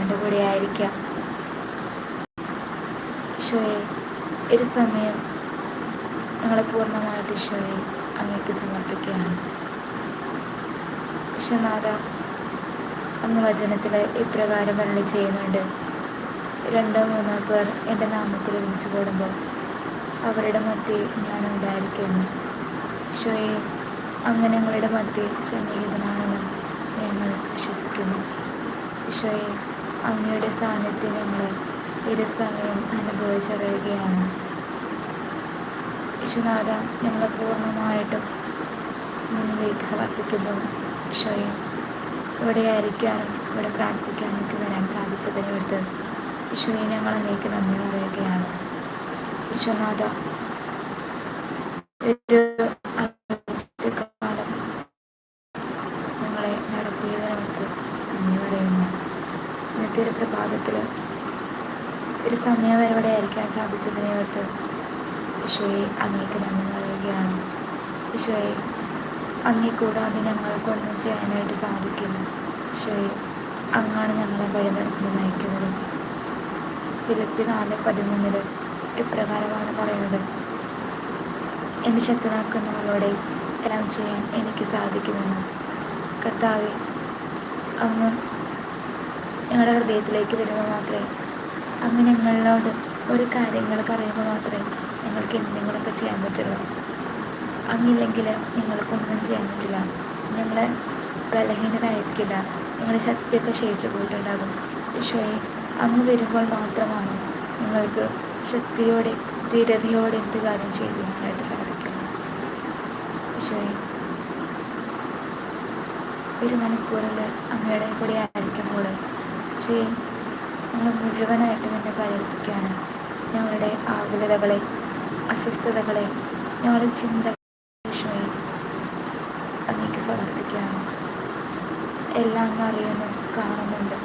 കർത്താവിന്റെ കൂടെ ആയിരിക്കാം. ഈശോയെ ഒരു സമയം ഞങ്ങളെ പൂർണമായിട്ട് ഈശോയെ അങ്ങേക്ക് സമർപ്പിക്കുകയാണ്. വിശ്വനാഥ അങ്ങ് വചനത്തിൽ ഇപ്രകാരം വരളി ചെയ്യുന്നുണ്ട്. രണ്ടോ മൂന്നോ പേർ എന്റെ നാമത്തിൽ ഒരുമിച്ച് കൂടുമ്പോൾ അവരുടെ മധ്യേ ഞാനുണ്ടായിരിക്കുന്നു ഷോയെ അങ്ങ് ഞങ്ങളുടെ മധ്യേ സന്നിഹിതനാണെന്ന് ഞങ്ങൾ വിശ്വസിക്കുന്നു. ഈശോയെ അങ്ങയുടെ സാന്നിധ്യം ഞങ്ങൾ ഇരസമയം അനുഭവിച്ചറിയുകയാണ്. വിശ്വനാഥ ഞങ്ങളെ പൂർണമായിട്ടും നിങ്ങളിലേക്ക് സമർപ്പിക്കുന്നു. ക്ഷയം ഇവിടെ ആയിരിക്കാനും ഇവിടെ പ്രാർത്ഥിക്കാനും എനിക്ക് വരാൻ സാധിച്ചതിനടുത്ത് വിശ്വനെ ഞങ്ങൾ അങ്ങേക്ക് നന്ദി പറയുകയാണ്. വിശ്വനാഥ ഒരു ആഴ്ചക്കാലം ഞങ്ങളെ നടത്തിയതിനടുത്ത് നന്ദി പറയുന്നു ഇന്നത്തെ ഒരു പ്രഭാതത്തിൽ ഒരു സമയം വരെ സാധിച്ചതിനെ ഓർത്ത് ഈശോയെ അങ്ങേക്ക് നന്ദി പറയുകയാണ്. ഈശോയെ അങ്ങേ കൂടാതെ ഞങ്ങൾക്കൊന്നും ചെയ്യാനായിട്ട് സാധിക്കില്ല. ഈശോയെ അങ്ങാണ് ഞങ്ങളെ വഴി നടത്തുന്നത് നയിക്കുന്നതും. ഫിലിപ്പി നാല് പതിമൂന്നിൽ ഇപ്രകാരമാണ് പറയുന്നത്. എന്നെ ശക്തനാക്കുന്നവരോടെ എല്ലാം ചെയ്യാൻ എനിക്ക് സാധിക്കുമെന്ന്. കർത്താവെ അങ്ങ് ഞങ്ങളുടെ ഹൃദയത്തിലേക്ക് വരുമ്പോൾ മാത്രമേ അങ്ങ് ഞങ്ങളോട് ഒരു കാര്യങ്ങൾ പറയുമ്പോൾ മാത്രമേ ഞങ്ങൾക്ക് എന്തെങ്കിലുമൊക്കെ ചെയ്യാൻ പറ്റുള്ളൂ. അങ്ങില്ലെങ്കിൽ ഞങ്ങൾക്കൊന്നും ചെയ്യാൻ പറ്റില്ല. ഞങ്ങൾ ബലഹീനരായിരിക്കില്ല. ഞങ്ങളുടെ ശക്തിയൊക്കെ ക്ഷയിച്ചു പോയിട്ടുണ്ടാകും. ഈശോയെ അങ്ങ് വരുമ്പോൾ മാത്രമാണ് നിങ്ങൾക്ക് ശക്തിയോടെ ധീരതയോടെ എന്ത് കാര്യം ചെയ്യാനായിട്ട് സാധിക്കും. ഈശോയെ ഒരു മണിക്കൂറിൽ അങ്ങയുടെ കൂടെ ആയിരിക്കുമ്പോൾ ഈശോയെ ഞങ്ങൾ മുഴുവനായിട്ട് നിന്നെ പരിഹരിപ്പിക്കുകയാണ് ഞങ്ങളുടെ ആകുലതകളെ അസ്വസ്ഥതകളെ ഞങ്ങളുടെ ചിന്ത അങ്ങേക്ക് സമർപ്പിക്കുകയാണ്. എല്ലാം അറിയുന്നു കാണുന്നുണ്ട്.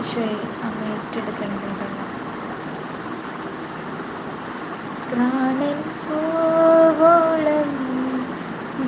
ഈശോയെ അങ്ങ് ഏറ്റെടുക്കണമേ ഇതല്ല പ്രാണൻ പോവോളം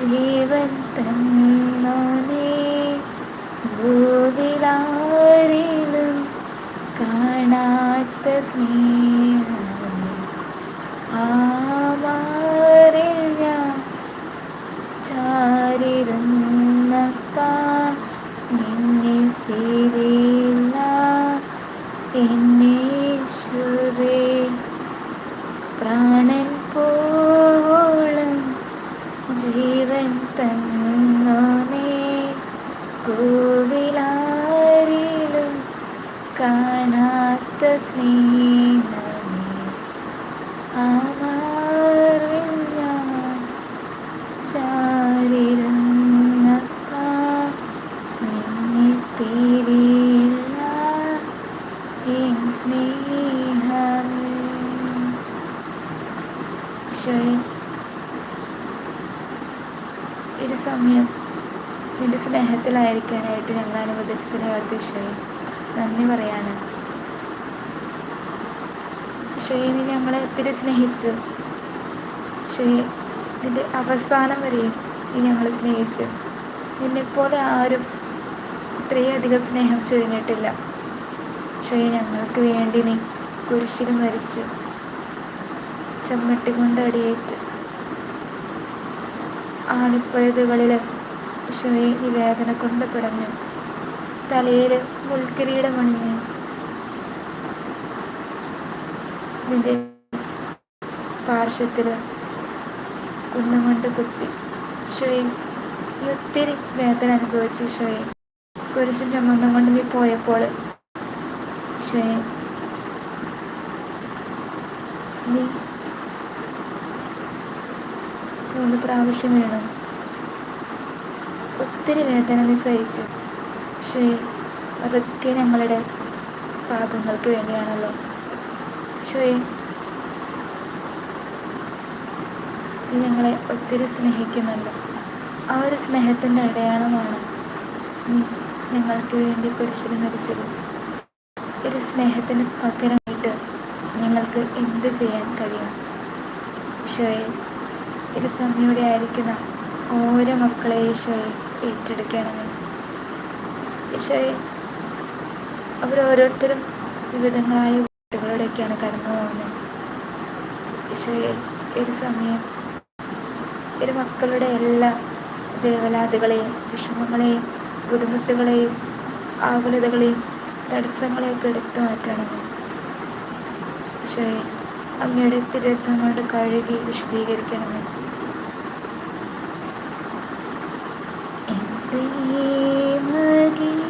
ജീവൻ തന്നോനേ കാണാത്ത ഓർത്ത് ഈശോയെ നന്ദി പറയാണ്. ഈശോയെ നീ ഞങ്ങളെ ഒത്തിരി സ്നേഹിച്ചു. ഈശോയെ നിന്റെ അവസാനം വരെയും നീ ഞങ്ങളെ സ്നേഹിച്ചു. നിന്നെപ്പോലെ ആരും ഇത്രയധികം സ്നേഹം ചൊരിഞ്ഞിട്ടില്ല. ഈശോയെ ഞങ്ങൾക്ക് വേണ്ടി നീ കുരിശിൽ മരിച്ചു ചമ്മട്ടിക്കൊണ്ട് അടിയേറ്റു. ആണിപ്പഴുതുകളിലും ഈശോയെ ഈ വേദന കൊണ്ട് പിടഞ്ഞു. തലയിൽ മുൾക്കിരീടമണിഞ്ഞ് നിന്റെ പാർശ്വത്തിൽ കുന്നുകൊണ്ട് കുത്തി. ഈശോയെ ഒത്തിരി വേദന അനുഭവിച്ചു ഈശോയെ കുരിശും ചുമന്നും കൊണ്ട് നീ പോയപ്പോൾ ഈശോയെ നീ മൂന്ന് പ്രാവശ്യം വേണം. ഒത്തിരി വേദന നീ സഹിച്ചു പക്ഷേ അതൊക്കെ ഞങ്ങളുടെ പാപങ്ങൾക്ക് വേണ്ടിയാണല്ലോ. പക്ഷേ ഞങ്ങളെ ഒത്തിരി സ്നേഹിക്കുന്നുണ്ട്. ആ ഒരു സ്നേഹത്തിന്റെ അടയാളമാണ് നീ ഞങ്ങൾക്ക് വേണ്ടി കുരിശിൽ മരിച്ചത്. ഒരു സ്നേഹത്തിന് പകരമായിട്ട് ഞങ്ങൾക്ക് എന്ത് ചെയ്യാൻ കഴിയും? ഈശോയെ ഒരു സമയോടെ ആയിരിക്കുന്ന ഓരോ മക്കളെ ഈശോയെ ഏറ്റെടുക്കണമേ. ഈശോയെ അവരോരോരുത്തരും വിവിധങ്ങളായ വീടുകളിലൂടെയൊക്കെയാണ് കടന്നു പോകുന്നത്. പക്ഷേ ഒരു സമയം ഒരു മക്കളുടെ എല്ലാ വേവലാതികളെയും വിഷമങ്ങളെയും ബുദ്ധിമുട്ടുകളെയും ആകുലതകളെയും തടസ്സങ്ങളെയൊക്കെ എടുത്തു മാറ്റണം പക്ഷേ അങ്ങയുടെ തിരുത്തങ്ങളുടെ കഴുകി വിശദീകരിക്കണമേ लगी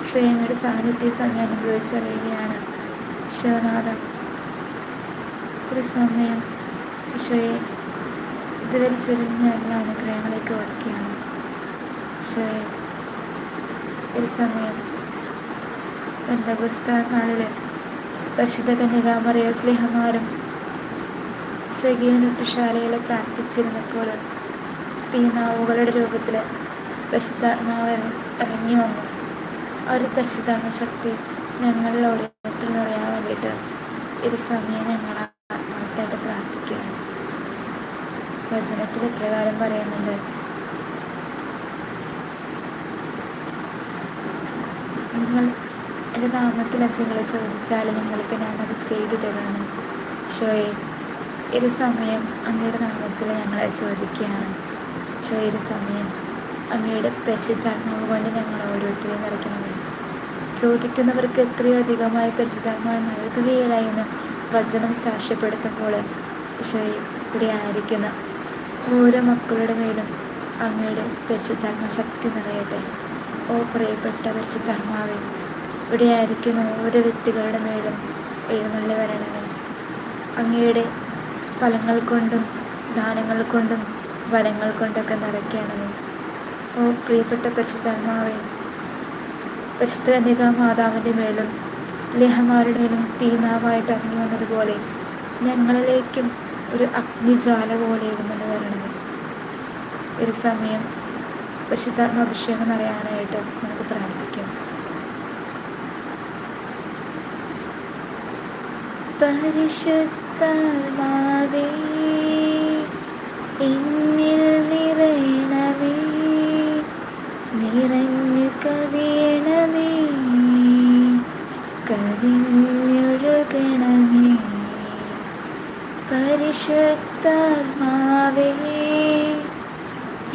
ഈശോയങ്ങളുടെ സാന്നിധ്യ സമയം അനുഭവിച്ചറിയുകയാണ് ശിവനാഥം ഒരു സമയം ഈശോയെ ഇതുവരെ ചുരുങ്ങിയ എല്ലാ അനുഗ്രഹങ്ങളേക്ക് ഓർക്കുകയാണ് ഈശോയെ ഒരു സമയം എന്താ പുസ്തക നാളിൽ പരിശുദ്ധ കന്യകാമറിയ സ്നേഹമാരും സഖീനുട്ടുശാലയിൽ പ്രാർത്ഥിച്ചിരുന്നപ്പോൾ തീനാവുകളുടെ രൂപത്തിൽ പരിശുദ്ധാത്മാവ് ഇറങ്ങി വന്നു. ഒരു പരിശുദ്ധാത്മ ശക്തി ഞങ്ങളിൽ ഓരോരുത്തർ നിറയാൻ വേണ്ടിയിട്ട് ഒരു സമയം ഞങ്ങൾ ആത്മാർത്ഥമായിട്ട് പ്രാർത്ഥിക്കുകയാണ്. വചനത്തിൽ പ്രകാരം പറയുന്നുണ്ട്. നിങ്ങൾ എന്റെ നാമത്തിൽ എന്തെങ്കിലും ചോദിച്ചാൽ നിങ്ങൾക്ക് ഞാനത് ചെയ്തു തരാണ്. ഷോയെ ഒരു സമയം അങ്ങയുടെ നാമത്തിൽ ഞങ്ങളെ ചോദിക്കുകയാണ്. ഈശോയുടെ സമയം അങ്ങയുടെ പരിശുദ്ധാത്മാവ് കൊണ്ട് ഞങ്ങൾ ഓരോരുത്തരെയും നിറയ്ക്കണമേ. ചോദിക്കുന്നവർക്ക് എത്രയോ അധികമായി പരിശുദ്ധാത്മാവ് നൽകുകയില്ല എന്ന് വചനം സാക്ഷ്യപ്പെടുത്തുമ്പോൾ ഈശോയെ ഇവിടെ ആയിരിക്കുന്ന ഓരോ മക്കളുടെ മേലും അങ്ങയുടെ പരിശുദ്ധാത്മ ശക്തി നിറയട്ടെ. ഓ പ്രിയപ്പെട്ട പരിശുദ്ധാത്മാവെ ഇവിടെ ആയിരിക്കുന്ന ഓരോ വ്യക്തികളുടെ മേലും എഴുന്നള്ളി വരണമേ. അങ്ങയുടെ ഫലങ്ങൾ കൊണ്ടും ദാനങ്ങൾ കൊണ്ടും വരങ്ങൾ കൊണ്ടൊക്കെ നിറയ്ക്കണമേ. ഓ പ്രിയപ്പെട്ട പരിശുദ്ധാത്മാവേ പരിശുദ്ധ കന്യക മാതാവിന്റെ മേലും ലേഹമാരുടെ മേലും തീനാവായിട്ട് ഇറങ്ങി വന്നതുപോലെ ഞങ്ങളിലേക്കും ഒരു അഗ്നിജാല പോലെ ഇടുന്നുണ്ട് വരണത്. ഒരു സമയം പരിശുദ്ധാത്മാഭിഷേകം അറിയാനായിട്ട് നമുക്ക് പ്രാർത്ഥിക്കാം. പരിശുദ്ധാത്മാവേ എന്നിൽ നിറയണമേ നിറഞ്ഞു കവിയണമേ കവിഞ്ഞൊഴുകണമേ പരിശുദ്ധാത്മാവേ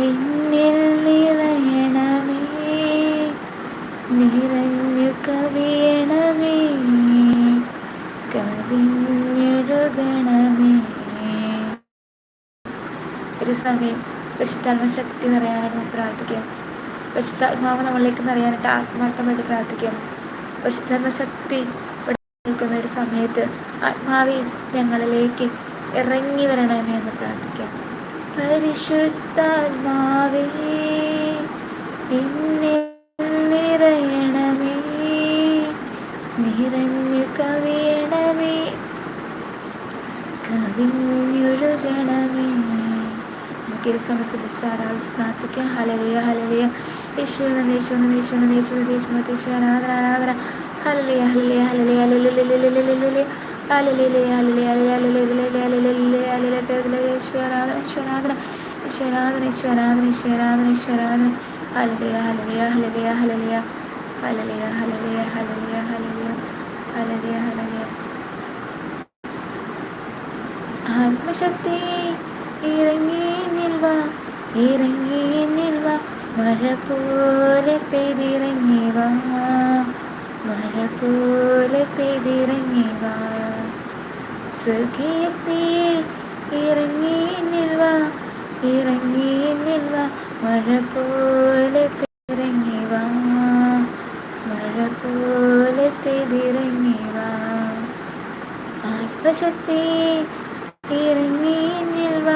എന്നിൽ നിറയണമേ നിറഞ്ഞു കവിയണമേ കവിഞ്ഞൊഴുകണമേ. ഒരു സമയം പരിശുദ്ധാത്മ ശക്തി നിറയാനായിട്ട് പ്രാർത്ഥിക്കാം. പരിശുദ്ധാത്മാവ് നമ്മളിലേക്ക് നിറയാനായിട്ട് ആത്മാർത്ഥമായിട്ട് പ്രാർത്ഥിക്കാം. പരിശുദ്ധാത്മ ശക്തി നിൽക്കുന്ന ഒരു സമയത്ത് ആത്മാവി ഞങ്ങളിലേക്ക് ഇറങ്ങി വരണമേ എന്ന് പ്രാർത്ഥിക്കാം പരിശുദ്ധാത്മാവേ നിന്നെ നിറയണമേ നിറഞ്ഞു കവിയണമേ കവിഞ്ഞൊഴുകണമേ നമുക്കൊരു സമസ്യച്ച് ആരാധിച്ച് പ്രാർത്ഥിക്കാം ഹലലിയ ഹലലിയ യേശുവന യേശുവന യേശുവന യേശുവന യേശുവന യേശു ആരാധന ആരാധന ഹലലിയ ഹലലിയ ഹലലിയ ഹലലിയ ഹലലിയ ഹലലിയ ഹലലിയ ഈശ്വരാധന ഈശ്വരാധന ആത്മശക്തി ഇറങ്ങി നിൽവ ഇറങ്ങി നിൽവ. മഴ പോലെ പെയ്തിറങ്ങി വാ. മഴ പോലെ പെയ്തിറങ്ങി വാ. സ്വർഗീയത്തെ ഇറങ്ങി നിൽവ ഇറങ്ങി നിൽവ. മഴ പോലെ പെയ്തിറങ്ങി വാ. മഴ പോലെ പെയ്തിറങ്ങി വാ. ആത്മശക്തി ഇറങ്ങി നിൽവ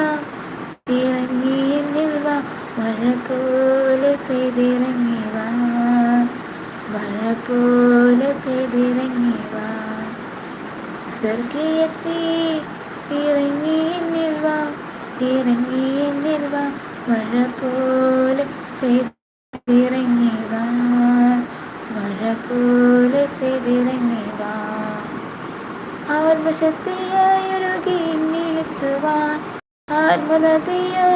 ഇറങ്ങി നിൽവ. മഴ പോലെ പെയ്തിറങ്ങി മഴപോലെ പെതിറങ്ങി വാ സ്വർഗീയത്തെ ഇറങ്ങി എന്നിൽ വാ ഇറങ്ങി എന്നിൽ വാ മഴ പോലെ പെതിറങ്ങി വാ മഴ പോലെ പെതിറങ്ങി വാ ആത്മശക്തിയായൊഴുകി നിലത്തുവാൻ ആത്മതയായി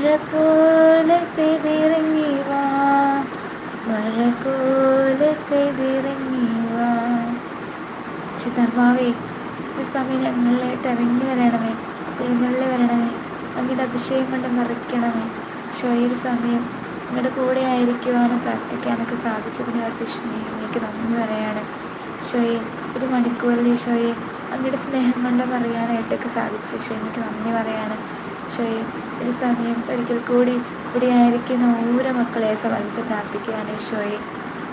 മഴ പോലെ പെതിറങ്ങി വാ. മഴ പോലെ പെതിറങ്ങി വാ. ചിതർമാവേ ഈ സമയം ഞങ്ങളിലായിട്ട് ഇറങ്ങി വരണമേ എഴുന്നള്ളി വരണമേ അങ്ങയുടെ അഭിഷേകം കൊണ്ട് നിറയ്ക്കണമേ. ഷോയിൽ സമയം നിങ്ങളുടെ കൂടെ ആയിരിക്കുവാനും പ്രാർത്ഥിക്കാനൊക്കെ സാധിച്ചതിന് എനിക്ക് നന്ദി പറയാണ്. ഷോയെ ഒരു മണിക്കൂറിൽ ഷോയെ അങ്ങയുടെ സ്നേഹം കൊണ്ടെന്ന് അറിയാനായിട്ടൊക്കെ സാധിച്ചു ഷോ എനിക്ക് നന്ദി പറയാണ്. ഷോയെ ഒരു സമയം ഒരിക്കൽ കൂടി ഇവിടെ ആയിരിക്കുന്ന ഓരോ മക്കളെ സമർപ്പിച്ച് പ്രാർത്ഥിക്കുകയാണ് ഈശോയെ.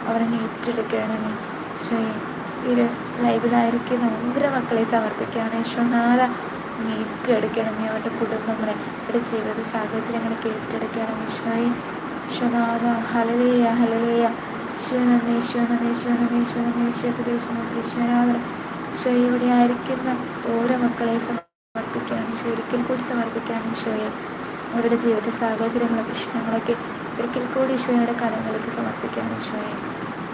അവരങ്ങ് ഏറ്റെടുക്കണമേ. ഈശോയെ ഈ ലൈവിലായിരിക്കുന്ന ഓരോ മക്കളെ സമർപ്പിക്കുകയാണ് യശോനാഥ അങ്ങ് ഏറ്റെടുക്കണമേ അവരുടെ കുടുംബങ്ങളെ അവരുടെ ജീവിത സാഹചര്യങ്ങളൊക്കെ ഏറ്റെടുക്കണം ഈശോയെ. ഈശ്വനാഥ ഹലലേയ ഹലലേയ ശിവനന്ദി ശിവസദേശമൂർത്തി ഈശ്വരാധന ഈശോ ഇവിടെ ആയിരിക്കുന്ന ഓരോ മക്കളെ സമർപ്പിക്കുകയാണ് ഈശോ ഒരിക്കൽ കൂടി സമർപ്പിക്കുകയാണ് ഈശോയെ. അവരുടെ ജീവിത സാഹചര്യങ്ങളെ പ്രശ്നങ്ങളൊക്കെ ഒരിക്കൽ കൂടി ഈശോയുടെ കടങ്ങളിലേക്ക് സമർപ്പിക്കുകയാണ് ഈശോയെ.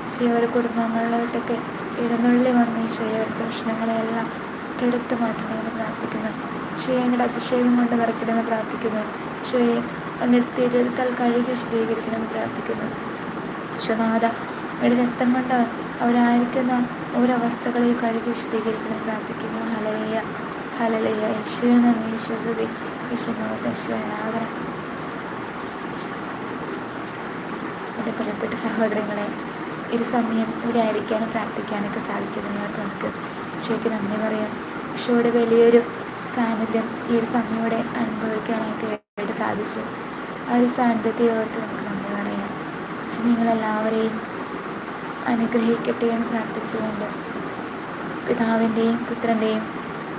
ഈശോ അവരുടെ കുടുംബങ്ങളിലോട്ടൊക്കെ ഇടനുള്ളി വന്ന് ഈശോയെ അവരുടെ പ്രശ്നങ്ങളെയെല്ലാം ഏറ്റെടുത്ത് മാറ്റണമെന്ന് പ്രാർത്ഥിക്കുന്നു. ഈശോയെ അങ്ങയുടെ അഭിഷേകം കൊണ്ട് നിറയ്ക്കണമെന്ന് പ്രാർത്ഥിക്കുന്നു. ഈശോയെ അങ്ങയുടെ തിരുത്താൽ കഴുകി വിശദീകരിക്കണമെന്ന് പ്രാർത്ഥിക്കുന്നു. ഈശോനാഥ അവരുടെ രക്തം കൊണ്ട് അവരായിരിക്കുന്ന ഓരോ അവസ്ഥകളെയും കഴുകി വിശദീകരിക്കണമെന്ന് പ്രാർത്ഥിക്കുന്നു. ഹലലയ ഹലലയ യേശുവെന്ന യേശുദി യേശുനാഥ ഈശ്വരാധന എന്റെ പ്രിയപ്പെട്ട സഹോദരങ്ങളെ ഒരു സമയം ഇവിടെ ആയിരിക്കാനും പ്രാർത്ഥിക്കാനൊക്കെ സാധിച്ചതിനോട് നമുക്ക് ഈശോയ്ക്ക് നന്ദി പറയാം. ഈശോയുടെ വലിയൊരു സാന്നിധ്യം ഈ ഒരു സമയം ഇവിടെ അനുഭവിക്കാനായിട്ട് സാധിച്ചു. ആ ഒരു സാന്നിധ്യത്തെ ഓർത്ത് നമുക്ക് നന്ദി പറയാം. പക്ഷെ നിങ്ങളെല്ലാവരെയും അനുഗ്രഹിക്കട്ടെ എന്ന് പ്രാർത്ഥിച്ചുകൊണ്ട് പിതാവിന്റെയും പുത്രന്റെയും